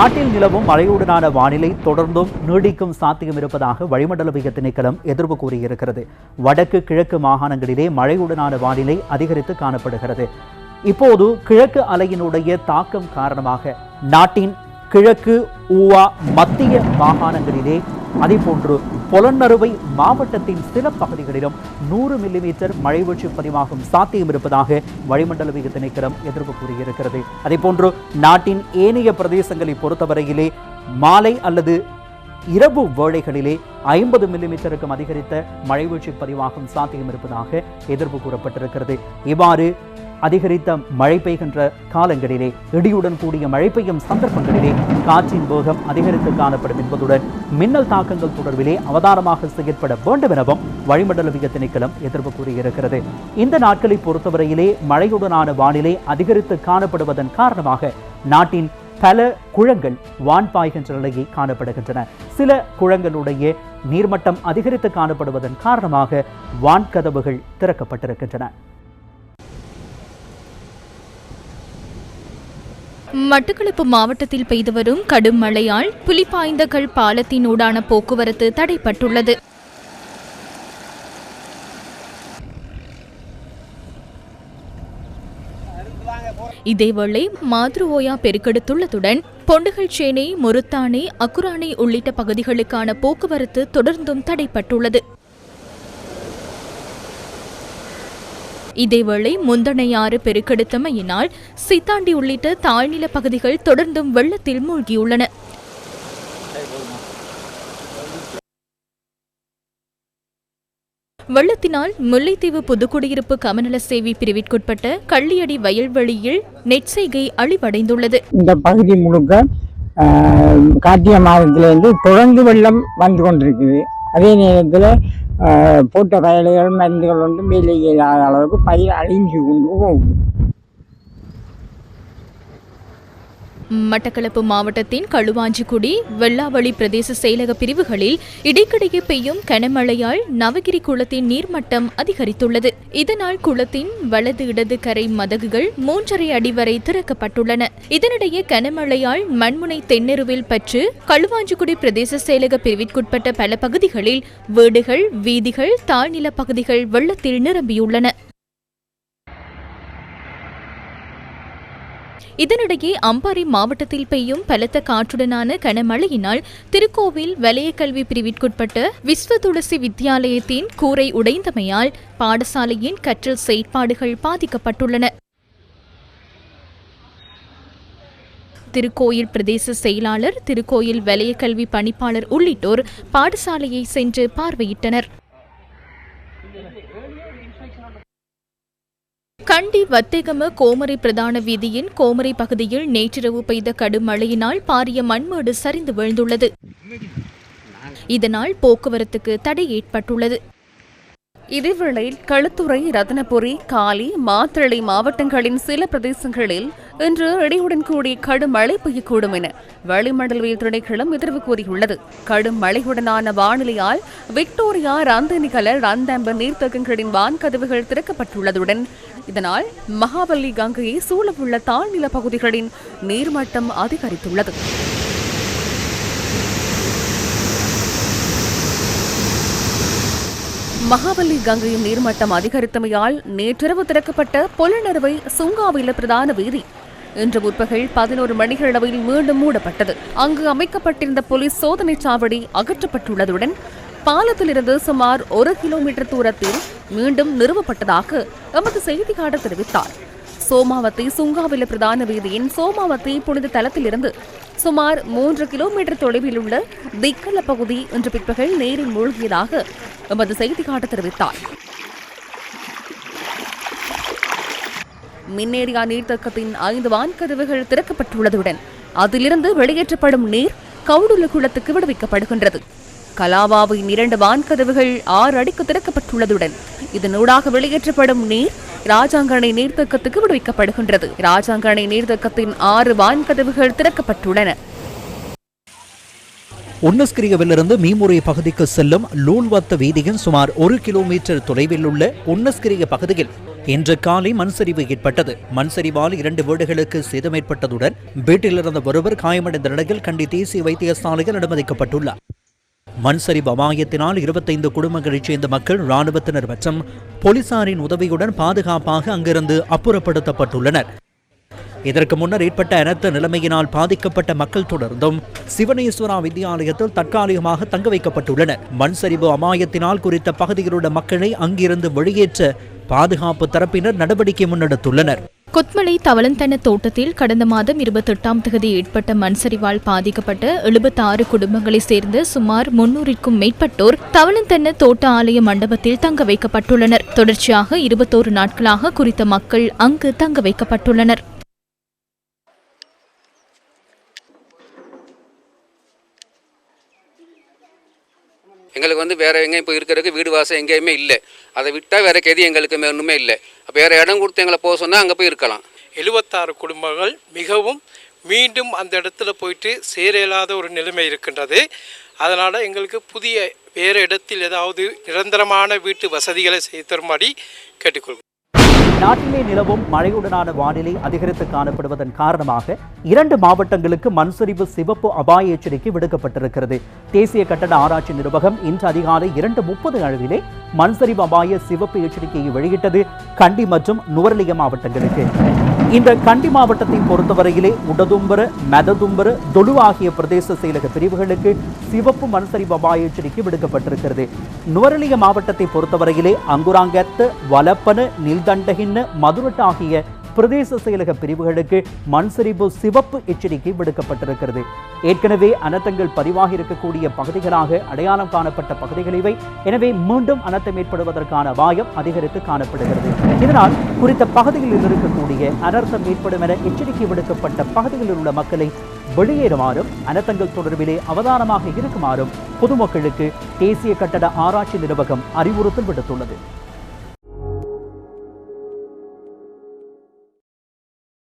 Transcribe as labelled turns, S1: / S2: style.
S1: நாட்டில் நிலவும் மழையுடனான வானிலை தொடர்ந்தும் நீடிக்கும் சாத்தியம் இருப்பதாக வளிமண்டலவிய திணைக்களம் எதிர்ப்பு கூறியிருக்கிறது. வடக்கு கிழக்கு மாகாணங்களிலே மழையுடனான வானிலை அதிகரித்து காணப்படுகிறது. இப்போது கிழக்கு அலையினுடைய தாக்கம் காரணமாக நாட்டின் கிழக்கு ஊவா மத்திய மாகாணங்களிலே அதேபோன்று பொலன்னறுவை மாவட்டத்தின் சில பகுதிகளிலும் நூறு மில்லிமீட்டர் மழை வீழ்ச்சி பதிவாகும் சாத்தியம் இருப்பதாக வளிமண்டலவிய திணைக்களம் எதிர்ப்பு கூறியிருக்கிறது. அதேபோன்று நாட்டின் ஏனைய பிரதேசங்களை பொறுத்தவரையிலே மாலை அல்லது இரவு வேளைகளிலே ஐம்பது மில்லிமீட்டருக்கும் அதிகரித்த மழை வீழ்ச்சி பதிவாகும் சாத்தியம் இருப்பதாக எதிர்ப்பு கூறப்பட்டிருக்கிறது. இவ்வாறு அதிகரித்த மழை பெய்கின்ற காலங்களிலே இடியுடன் கூடிய மழை பெய்யும் சந்தர்ப்பங்களிலே காற்றின் வேகம் அதிகரித்து காணப்படும் என்பதுடன் மின்னல் தாக்கங்கள் தொடர்பிலே அவதானமாக செயற்பட வேண்டும் எனவும் வளிமண்டலவிய திணைக்களம் எதிர்ப்பு கூறியிருக்கிறது. இந்த நாட்களை பொறுத்தவரையிலே மழையுடனான வானிலை அதிகரித்து காணப்படுவதன் காரணமாக நாட்டின் பல குளங்கள் வான் பாய்கின்ற நிலையை காணப்படுகின்றன. சில குளங்களுடைய நீர்மட்டம் அதிகரித்து காணப்படுவதன் காரணமாக வான் கதவுகள் திறக்கப்பட்டிருக்கின்றன.
S2: மட்டக்களப்பு மாவட்டத்தில் பெய்து வரும் கடும் மழையால் புலிப்பாய்ந்தகள் பாலத்தினூடான போக்குவரத்து தடைப்பட்டுள்ளது. இதேவேளை மாதிருவோயா பெருக்கெடுத்துள்ளதுடன் பொண்டுகள்சேனை முருத்தானை அக்குரானை உள்ளிட்ட பகுதிகளுக்கான போக்குவரத்து தொடர்ந்தும் தடைப்பட்டுள்ளது. இதேவேளை முந்தனையாறு பெருக்கெடுத்தமையினால் சித்தாண்டி உள்ளிட்ட தாழ்நில பகுதிகள் தொடர்ந்தும் வெள்ளத்தில் மூழ்கியுள்ளன. வெள்ளத்தினால் முல்லைத்தீவு புதுக்குடியிருப்பு கமநல சேவை பிரிவிற்குட்பட்ட கள்ளியடி வயல்வெளியில் நெற்செய்கை அழிவடைந்துள்ளது.
S3: இந்த பகுதி முழுக்க ஆஹ், கார்த்திகை மாதத்திலேருந்து தொடர்ந்து வெள்ளம் வந்து கொண்டிருக்குது. அதே நேரத்தில் போட்ட கயல்கள் மருந்துகள் வந்து வேலை இல்லாத அளவுக்கு பயிர் அழிஞ்சு கொண்டு போகும்.
S2: மட்டக்களப்பு மாவட்டத்தின் களுவாஞ்சிக்குடி வெள்ளாவளி பிரதேச செயலக பிரிவுகளில் இடைக்கிடையே பெய்யும் கனமழையால் நவகிரி குளத்தின் நீர்மட்டம் அதிகரித்துள்ளது. இதனால் குளத்தின் வலது இடது கரை மதகுகள் மூன்றரை அடி வரை திறக்கப்பட்டுள்ளன. இதனிடையே கனமழையால் மண்முனை தென்னெருவில் பற்று களுவாஞ்சிக்குடி பிரதேச செயலக பிரிவிற்குட்பட்ட பல பகுதிகளில் வீடுகள் வீதிகள் தாழ்நில பகுதிகள் வெள்ளத்தில் நிரம்பியுள்ளன. இதனிடையே அம்பாறை மாவட்டத்தில் பெய்யும் பலத்த காற்றுடனான கனமழையினால் திருக்கோவில் வலய கல்வி பிரிவிற்குட்பட்ட விஸ்வ துளசி வித்தியாலயத்தின் கூரை உடைந்தமையால் பாடசாலையின் கற்றல் செயற்பாடுகள் பாதிக்கப்பட்டுள்ளன. திருக்கோயில் பிரதேச செயலாளர் திருக்கோயில் வலய கல்வி பணிப்பாளர் உள்ளிட்டோர் பாடசாலையை சென்று பார்வையிட்டனர். கண்டி வத்தேகம கோமரை பிரதான வீதியின் கோமரை பகுதியில் நேற்றிரவு பெய்த கடும் மழையினால் பாரிய மண்மேடு சரிந்து விழுந்துள்ளது. இதனால் போக்குவரத்துக்கு தடை ஏற்பட்டுள்ளது.
S4: இதேவேளை களுத்துறை ரத்னபுரி காலி மாத்தளை மாவட்டங்களின் சில பிரதேசங்களில் இன்று இடியுடன் கூடிய கடும் மழை பெய்யக்கூடும் என வளிமண்டலவியல் திணைக்களம் எதிர்வு கூறியுள்ளது. கடும் மழையுடனான வானிலையால் விக்டோரியா ரந்தனிகல ரந்தம்ப நீர்த்தகங்களின் வான்கதவுகள் திறக்கப்பட்டுள்ளதுடன் இதனால் மகாபலி கங்கையை சூழவுள்ள தாழ்நில பகுதிகளின் நீர்மட்டம் அதிகரித்துள்ளது. மகாபலி கங்கையின் நீர்மட்டம் அதிகரித்தமையால் நேற்றிரவு திறக்கப்பட்ட பொலனறுவை சுங்காவில பிரதான வீதி இன்று முற்பகல் பதினோரு மணிகளவில் மீண்டும் மூடப்பட்டது. அங்கு அமைக்கப்பட்டிருந்த போலீஸ் சோதனைச் சாவடி அகற்றப்பட்டுள்ளதுடன் பாலத்திலிருந்து சுமார் ஒரு கிலோமீட்டர் தூரத்தில் மீண்டும் நிறுவப்பட்டதாக எமது செய்தியாளர் தெரிவித்தார். சோமாவத்தி சுங்காவில பிரதான வீதியின் சோமாவத்தி புனித தலத்திலிருந்து சுமார் மூன்று கிலோமீட்டர் தொலைவில் உள்ள திக்கல பகுதி இன்று பிற்பகல் நேரில் மூழ்கியதாக எமது செய்தியாளர் தெரிவித்தார். மின்னேரியா நீர்த்தக்கத்தின் ஐந்து வான்கதவுகள் திறக்கப்பட்டுள்ளதுடன் அதிலிருந்து வெளியேற்றப்படும் நீர் கவுடுல குளத்துக்கு விடுவிக்கப்படுகின்றது. கலாவாவின் இரண்டு வான்கதவுகள் ஆறு அடிக்கு திறக்கப்பட்டுள்ளதுடன் இதனூடாக வெளியேற்றப்படும் நீர் ராஜாங்கணை நீர்த்தக்கத்துக்கு விடுவிக்கப்படுகின்றது. ராஜாங்கணை நீர்த்தக்கத்தின் ஆறு வான்கதவுகள் திறக்கப்பட்டுள்ளன.
S1: உன்னஸ்கிரியவிலிருந்து மீமுறை பகுதிக்கு செல்லும் லூல்வத்த வீதியின் சுமார் ஒரு கிலோமீட்டர் தொலைவில் உள்ள உன்னஸ்கிரிய பகுதியில் இன்று காலை மண் சரிவு ஏற்பட்டது. மண் சரிவால் இரண்டு வீடுகளுக்கு சேதம் ஏற்பட்டதுடன் வீட்டில் இருந்த ஒருவர் காயமடைந்த நிலையில் கண்டி தேசிய வைத்தியசாலையில் அனுமதிக்கப்பட்டுள்ளார். மண் சரிவு அபாயத்தினால் இருபத்தைந்து குடும்பங்களைச் சேர்ந்த மக்கள் இராணுவத்தினர் மற்றும் போலீசாரின் உதவியுடன் பாதுகாப்பாக அங்கிருந்து அப்புறப்படுத்தப்பட்டுள்ளனர். இதற்கு முன்னர் ஏற்பட்ட அனர்த்த நிலைமையினால் பாதிக்கப்பட்ட மக்கள் தொடர்ந்தும் சிவனேஸ்வரா வித்தியாலயத்தில் தற்காலிகமாக தங்க வைக்கப்பட்டுள்ளனர். மண் சரிவு அபாயத்தினால் குறித்த பகுதியிலுள்ள மக்களை அங்கிருந்து வெளியேற்ற பாதுகாப்பு தரப்பினர் நடவடிக்கை முன்னெடுத்துள்ளனர்.
S2: கொத்மலை தவளந்தன தோட்டத்தில் கடந்த மாதம் இருபத்தெட்டாம் தேதி ஏற்பட்ட மண்சரிவால் பாதிக்கப்பட்ட எழுபத்தாறு குடும்பங்களைச் சேர்ந்த சுமார் முன்னூறிற்கும் மேற்பட்டோர் தவளந்தன தோட்ட ஆலய மண்டபத்தில் தங்க வைக்கப்பட்டுள்ளனர். தொடர்ச்சியாக இருபத்தோரு நாட்களாக குறித்த மக்கள் அங்கு தங்க வைக்கப்பட்டுள்ளனர்.
S5: எங்களுக்கு வந்து வேறு எங்கேயும் இப்போ இருக்கிறதுக்கு வீடு வாசல் எங்கேயுமே இல்லை. அதை விட்டால் வேறு கெதி எங்களுக்கு மே- இல்லை. இல்லை வேறு இடம் கொடுத்து எங்களை போக சொன்னால் அங்கே போய் இருக்கலாம்.
S6: எழுபத்தாறு குடும்பங்கள் மிகவும் மீண்டும் அந்த இடத்துல போயிட்டு சேர இயலாத ஒரு நிலைமை இருக்கின்றது. அதனால் எங்களுக்கு புதிய வேறு இடத்தில் ஏதாவது நிரந்தரமான வீட்டு வசதிகளை செய்து தரும்படி கேட்டுக்கொள்கிறோம்.
S1: நாட்டிலே நிலவும் மழையுடனான வானிலை அதிகரித்து காணப்படுவதன் காரணமாக இரண்டு மாவட்டங்களுக்கு மண்சரிவு சிவப்பு அபாய எச்சரிக்கை விடுக்கப்பட்டிருக்கிறது. தேசிய கட்டட ஆராய்ச்சி நிர்வாகம் இன்று அதிகாலை இரண்டு முப்பது அளவிலே மண்சரிவு அபாய சிவப்பு எச்சரிக்கையை வெளியிட்டது கண்டி மற்றும் நுவரலிய மாவட்டங்களுக்கு. இந்த கண்டி மாவட்டத்தை பொறுத்தவரையிலே உடதும்பர மெததும்பரு தொழு ஆகிய பிரதேச செயலக பிரிவுகளுக்கு சிவப்பு மண்சரி அபாய எச்சரிக்கை விடுக்கப்பட்டிருக்கிறது. நுவரலிய மாவட்டத்தை பொறுத்தவரையிலே அங்குராங்கத்து வலப்பனு நில்தண்டகின்னு மதுரட்டு ஆகிய பிரதேச செயலக பிரிவுகளுக்கு மண்சரிவு சிவப்பு எச்சரிக்கை விடுக்கப்பட்டிருக்கிறது. ஏற்கனவே அனர்த்தங்கள் பதிவாகி இருக்கக்கூடிய பகுதிகளாக அடையாளம் காணப்பட்ட பகுதிகள் இவை. எனவே மீண்டும் அனர்த்தம் ஏற்படுவதற்கான அபாயம் அதிகரித்து காணப்படுகிறது. இதனால் குறித்த பகுதிகளில் இருக்கக்கூடிய அனர்த்தம் ஏற்படும் என எச்சரிக்கை விடுக்கப்பட்ட பகுதிகளில் உள்ள மக்களை வெளியேறுமாறும் அனர்த்தங்கள் தொடர்பிலே அவதானமாக இருக்குமாறும் பொதுமக்களுக்கு தேசிய கட்டட ஆராய்ச்சி நிர்வாகம் அறிவுறுத்தல் விடுத்துள்ளது.